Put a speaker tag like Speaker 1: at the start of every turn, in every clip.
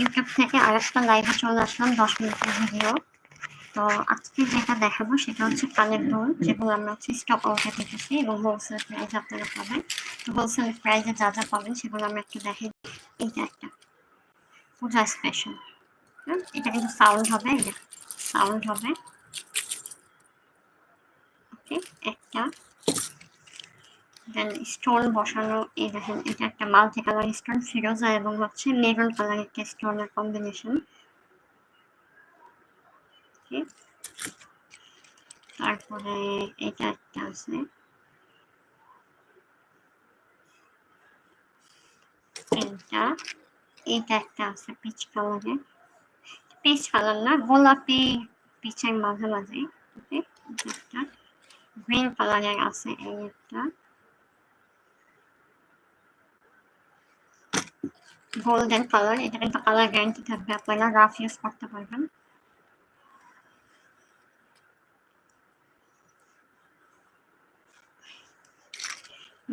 Speaker 1: YouTube থেকে আরেকটা লাইভে চলে আসলাম, দশ মিনিটের ভিডিও তো আজকে যেটা দেখাবো সেটা হচ্ছে কানের দুল, যেগুলো আমরা হচ্ছে স্টক আউটে দেখেছি এবং হোলসেল প্রাইস আপনারা পাবেন। তো হোলসেল প্রাইসে যা যা পাবেন সেগুলো আমরা একটু দেখে এইটা একটা পূজা স্পেশাল এটা কিন্তু সাউন্ড হবে এটা সাউন্ড হবে। ওকে একটা দেন স্টোন বসানো, এই দেখেন, এটা একটা মাল্টি কালার স্টোন ফিরোজা এবং হচ্ছে মেরুন কালার একটা স্টোনের কম্বিনেশন তারপরে এটা একটা আছে। এটা এটা একটা আছে পিচ কালারে পিচ কালার না, গোলাপি পিচের মাঝে মাঝে গ্রিন কালারের আছে এই একটা। গোল্ডেন কালার এটা কিন্তু কালার গ্যারান্টি থাকবে আপনারা রাফ ইউজ করতে পারবেন।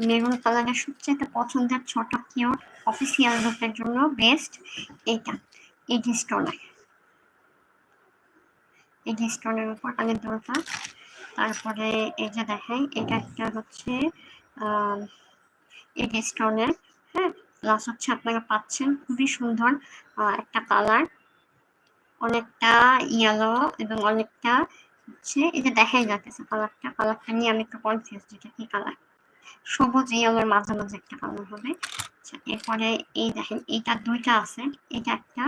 Speaker 1: মেরুন কালারের সবচেয়ে পছন্দের ছোট কিউট অফিসিয়াল লুকের জন্য বেস্ট এইটা এই স্টোনের এই স্টোনের উপর কানের দরটা তারপরে এই যে দেখেন, এটা একটা হচ্ছে এই স্টোনের হ্যাঁ? প্লাস হচ্ছে আপনারা পাচ্ছেন। খুবই সুন্দর একটা কালার অনেকটা ইয়েলো এবং অনেকটা হচ্ছে এটা দেখাই যাচ্ছে কালারটা কালারটা নিয়ে আমি একটু কনফিউজ যেটা কি কালার সবুজ ইয়েলোর মাঝে মাঝে একটা কালার হবে। আচ্ছা এরপরে এই দেখেন, এইটা দুইটা আছে। এটা একটা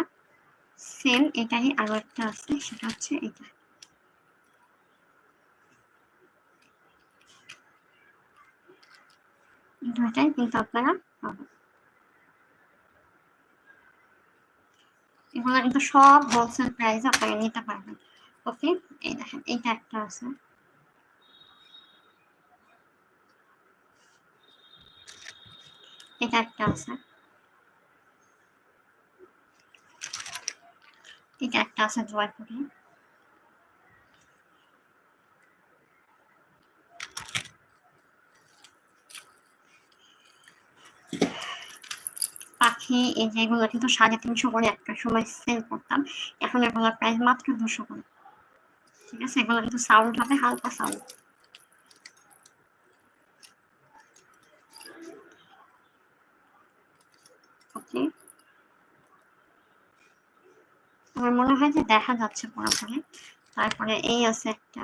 Speaker 1: সেম এটাই আরও একটা আছে, সেটা হচ্ছে এটা দুইটাই কিন্তু আপনারা পাবেন। এগুলো কিন্তু সব হোলসেল প্রাইসে আপনারা নিতে পারবেন। ওকে এই দেখেন, এইটা একটা আছে। এটা একটা আছে। এটা একটা আছে জয়পুরি। পাখি এই যেগুলো কিন্তু সাড়ে তিনশো করে একটা সময় সেল করতাম। এখন এগুলোর প্রাইস মাত্র দুশো করে। ঠিক আছে? এগুলো কিন্তু সাউন্ড হবে, হালকা সাউন্ড আমার মনে হয় যে দেখা যাচ্ছে পুরোপুরি তারপরে এই আছে একটা।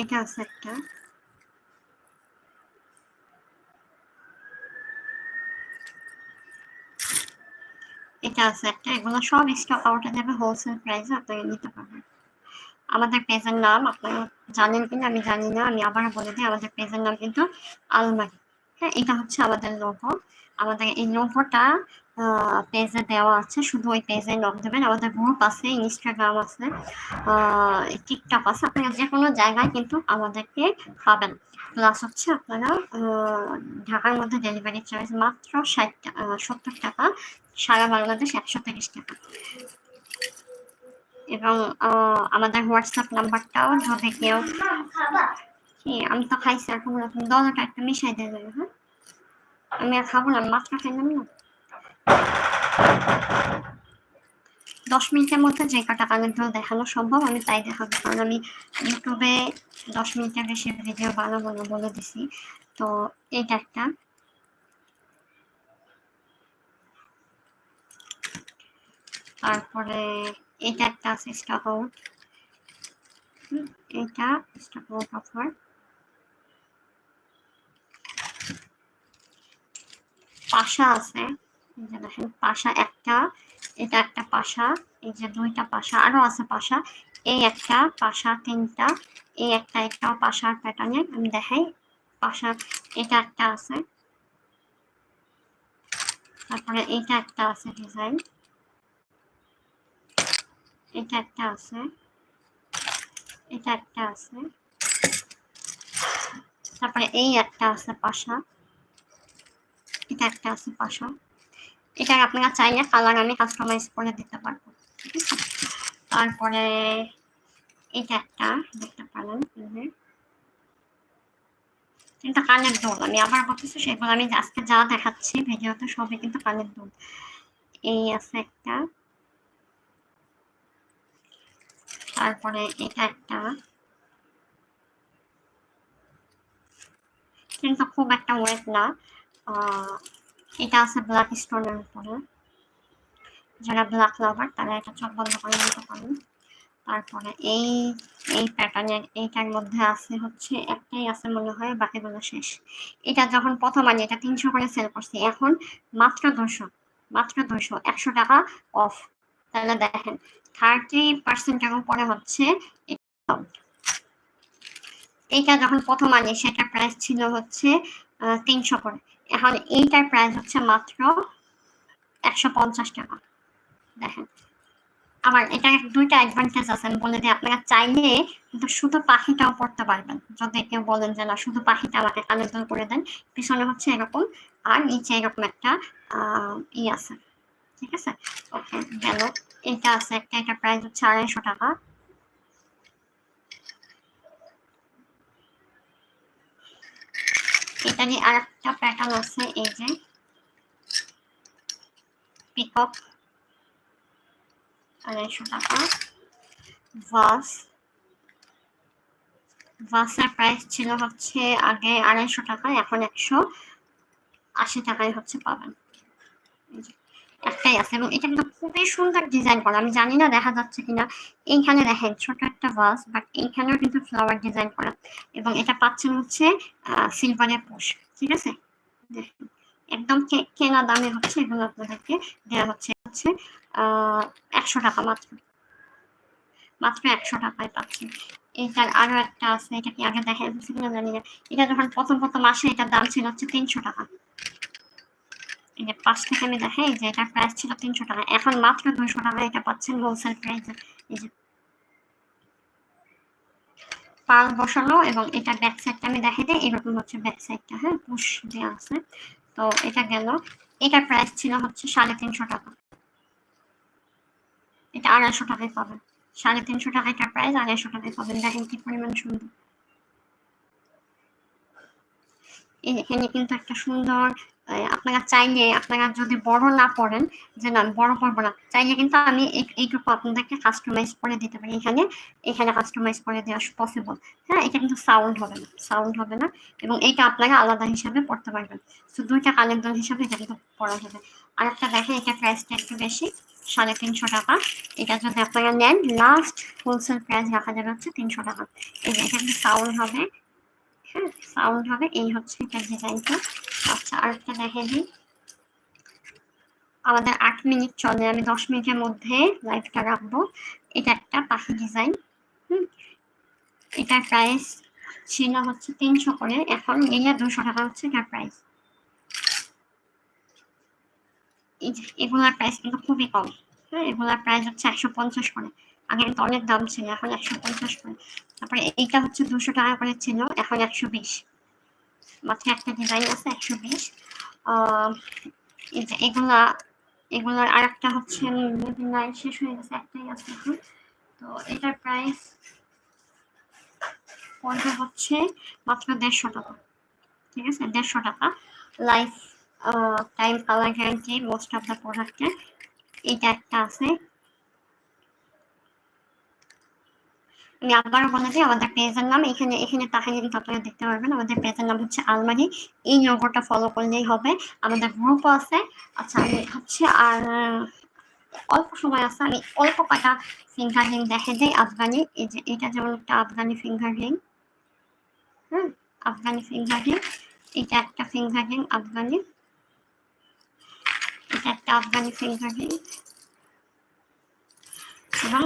Speaker 1: এটা আছে একটা? এটা আছে একটা, এগুলো সব স্টক আউটে দেবে হোলসেল প্রাইসে আপনারা নিতে পারবেন। আমাদের পেজের নাম, আপনারা জানেন কিনা আমি জানি না, আমি আবার বলে দিই, আমাদের পেজের নাম কিন্তু আলমারি হ্যাঁ এটা হচ্ছে আমাদের লোগো আমাদের এই লোগোটা পেজে দেওয়া আছে। শুধু ওই পেজে লগ দেবেন। আমাদের গ্রুপ আছে ইনস্টাগ্রাম আছে টিকটক আছে। আপনারা যে কোনো জায়গায় কিন্তু আমাদেরকে পাবেন। প্লাস হচ্ছে আপনারা ঢাকার মধ্যে ডেলিভারি চার্জ মাত্র ষাট সত্তর টাকা। সারা বাংলাদেশ একশো তিরিশ টাকা। এবং আমাদের হোয়াটসঅ্যাপ নাম্বারটাও যদি কেউ আমি তো খাইছি এখন দলটা একটা মিশাই দিয়ে যাবে হ্যাঁ? আমি আর খাব না মাত্র খাইলাম না দশ মিনিটের মধ্যে যে কটা ধরে দেখানো সম্ভব, আমি তাই দেখাবো। কারণ আমি ইউটিউবে দশ মিনিটের বেশি ভিডিও বানাবো না বলে দিছি। তো এইটা একটা। তারপরে এটা একটা আছে, স্টক আউট। এটা স্টক আউট অফার। পাশা আছে। এই যে দেখেন, পাশা একটা, এটা একটা পাশা, এই যে দুইটা পাশা, আরও আছে পাশা। এই একটা পাশা, তিনটা, এই একটা একটা পাশার প্যাটার্নে আমি দেখাই। পাশা, এটা একটা আছে। তারপরে এটা একটা আছে ডিজাইন এটা একটা আছে। এটা একটা আছে। তারপরে এই একটা আছে পাশা। এটা একটা আছে পাশা। এটা আপনারা চাইলে কালার আমি কাস্টমাইজ করে দিতে পারব তারপরে এটা একটা দেখতে পারেন কিন্তু কানের দুল, আমি আবার বলতেছি সেগুলো আমি আজকে যা দেখাচ্ছি ভিডিওতে সবই কিন্তু কানের দুল। এই আছে একটা। তারপরে এটা একটা। কিন্তু খুব একটা ওয়েট না। এটা আছে ব্ল্যাক স্টোনের উপরে। যারা ব্ল্যাক লাভার তারা এটা চোখ বন্ধ করে নিতে পারেন। তারপরে এই এই প্যাটার্নের এইটার মধ্যে আছে হচ্ছে, একটাই আছে মনে হয় বাকিগুলো শেষ। এটা যখন প্রথম আনি এটা তিনশো করে সেল করছি, এখন মাত্র দুশো মাত্র দুশো একশো টাকা অফ তাহলে দেখেন থার্টি পার্সেন্টের উপরে হচ্ছে এইটা যখন প্রথম আনি, সেটা প্রাইস ছিল হচ্ছে তিনশো করে। এখন এইটার প্রাইস হচ্ছে মাত্র একশো পঞ্চাশ টাকা। দেখেন, আবার এটা দুইটা অ্যাডভান্টেজ আছে বলে দিই, আপনারা চাইলে কিন্তু শুধু পাখিটাও পড়তে পারবেন। যদি কেউ বলেন যে, না, শুধু পাখিটা আমাকে দল করে দেন, পিছনে হচ্ছে এরকম, আর নিচে এরকম একটা ই আছে। ঠিক আছে? ওকে গেল। এটা আছে, একটা, এটা প্রাইস হচ্ছে আড়াইশো টাকা। এটা নিয়ে আর একটা প্যাটার্ন আছে, এই যে পিকক আড়াইশো টাকা ভাস ভাসের প্রাইস ছিল হচ্ছে আগে আড়াইশো টাকা, এখন একশো আশি টাকায় হচ্ছে পাবেন। একটাই আছে এবং এটা কিন্তু খুবই সুন্দর ডিজাইন করা। আমি জানি না দেখা যাচ্ছে কিনা। এইখানে দেখেন ছোট একটা ভাস বাট এইখানেও কিন্তু ফ্লাওয়ার ডিজাইন করা। এবং এটা পাচ্ছেন হচ্ছে সিলভারের পোষ ঠিক আছে? একদম কেনা দামে হচ্ছে এগুলো আপনাদেরকে দেওয়া হচ্ছে হচ্ছে একশো টাকা মাত্র। মাত্র একশো টাকায় পাচ্ছি এটার আরও একটা আছে, এটা কি আগে দেখা যাচ্ছে কিনা জানি না। এটা যখন প্রথম প্রথম আসে, এটার দাম ছিল হচ্ছে তিনশো টাকা। যে পাঁচ থেকে দেখাই যে এটার প্রাইস ছিল তিনশো টাকা, এখন মাত্র দুইশো টাকা এটা পাচ্ছেন হোলসেল প্রাইসে এই যে পাল বসানো এবং এটা ব্যাক সাইডটা আমি দেখাই দিই, এরকম হচ্ছে ব্যাক সাইডটা হ্যাঁ পুশ দেওয়া আছে। তো এটা গেল এটার প্রাইস ছিল হচ্ছে সাড়ে তিনশো টাকা। এটা আড়াইশো টাকায় পাবেন। সাড়ে তিনশো টাকা এটার প্রাইস আড়াইশো টাকায় পাবেন। দেখেন কি পরিমাণ সুন্দর। এখানে কিন্তু একটা সুন্দর আপনারা চাইলে, আপনারা যদি বড় না পড়েন, যে না বড় পড়ব না, চাইলে কিন্তু আমি এইটুকু আপনাদেরকে কাস্টমাইজ করে দিতে পারি এখানে। এখানে কাস্টমাইজ করে দেওয়া পসিবল হ্যাঁ এটা কিন্তু সাউন্ড হবে না সাউন্ড হবে না, এবং এইটা আপনারা আলাদা হিসাবে পড়তে পারবেন। তো দুইটা দল হিসাবে এটা কিন্তু পড়া যাবে। আর একটা দেখেন, এটা প্রাইসটা একটু বেশি, সাড়ে তিনশো টাকা। এটা যদি আপনারা নেন লাস্ট হোলসেল প্রাইস রাখা যাবে হচ্ছে তিনশো টাকা। এই যে, এটা কিন্তু সাউন্ড হবে। হ্যাঁ সাউন্ড হবে। এই হচ্ছে এটা ডিজাইনটা আচ্ছা আরেকটা দেখে দিই আমাদের আট মিনিট চলে, আমি দশ মিনিটের মধ্যে লাইভটা রাখব। এটা একটা পাখি ডিজাইন, হুম। এটার প্রাইস ছিল হচ্ছে তিনশো করে, এখন নিলে দুশো টাকা হচ্ছে এটার প্রাইস এগুলার প্রাইস কিন্তু খুবই কম হ্যাঁ এগুলার প্রাইস হচ্ছে একশো পঞ্চাশ করে। আগে কিন্তু অনেক দাম ছিল, এখন একশো পঞ্চাশ করে। তারপরে এইটা হচ্ছে দুশো টাকা করে ছিল, এখন একশো বিশ। মাথায় একটা ডিজাইন আছে, একশো বিশ। এগুলা, এগুলার আর একটা হচ্ছে লাইন শেষ হয়ে গেছে, একটাই আছে এখন। তো এটার প্রাইস পড়বে হচ্ছে মাত্র দেড়শো টাকা। ঠিক আছে? দেড়শো টাকা। Life time colour guarantee most of the প্রোডাক্টে এইটা একটা আছে। আমি আবারও বলে দিই আমাদের পেজের নাম, এখানে এখানে তাহলে কিন্তু আপনারা দেখতে পারবেন, আমাদের পেজের নাম হচ্ছে আলমারি। এই নম্বরটা ফলো করলেই হবে। আমাদের গ্রুপও আছে। আচ্ছা আমি হচ্ছে আর অল্প সময় আছে। আমি অল্প কটা ফিঙ্গার রিং দেখে দিই আফগানি। এই যে, এটা যেমন একটা আফগানি ফিঙ্গার রিং হুম, আফগানি ফিঙ্গার রিং এটা একটা ফিঙ্গার রিং আফগানি। এটা একটা আফগানি ফিঙ্গার রিং এবং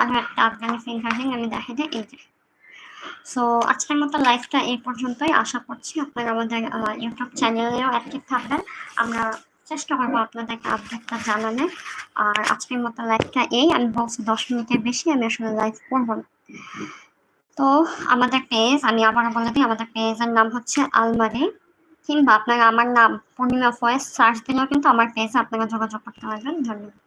Speaker 1: আরও একটা আফগানি ফিঙ্গারিং আমি দেখে দিই, এই যে। সো আজকের মতো লাইফটা এই পর্যন্তই। আশা করছি আপনারা আমাদের ইউটিউব চ্যানেলেও অ্যাক্টিভ থাকবেন। আমরা চেষ্টা করব আপনাদেরকে আপডেটটা জানানোর। আর আজকের মতো লাইফটা এই। আমি বলছি দশ মিনিটের বেশি, আমি আসলে লাইভ করব না। তো, আমাদের পেজ আমি আবারও বলে দিই, আমাদের পেজের নাম হচ্ছে আলমারি। কিংবা আপনারা আমার নাম, পূর্ণিমা ফয়েস সার্চ দিলেও কিন্তু আমার পেজে আপনারা যোগাযোগ করতে পারবেন। ধন্যবাদ।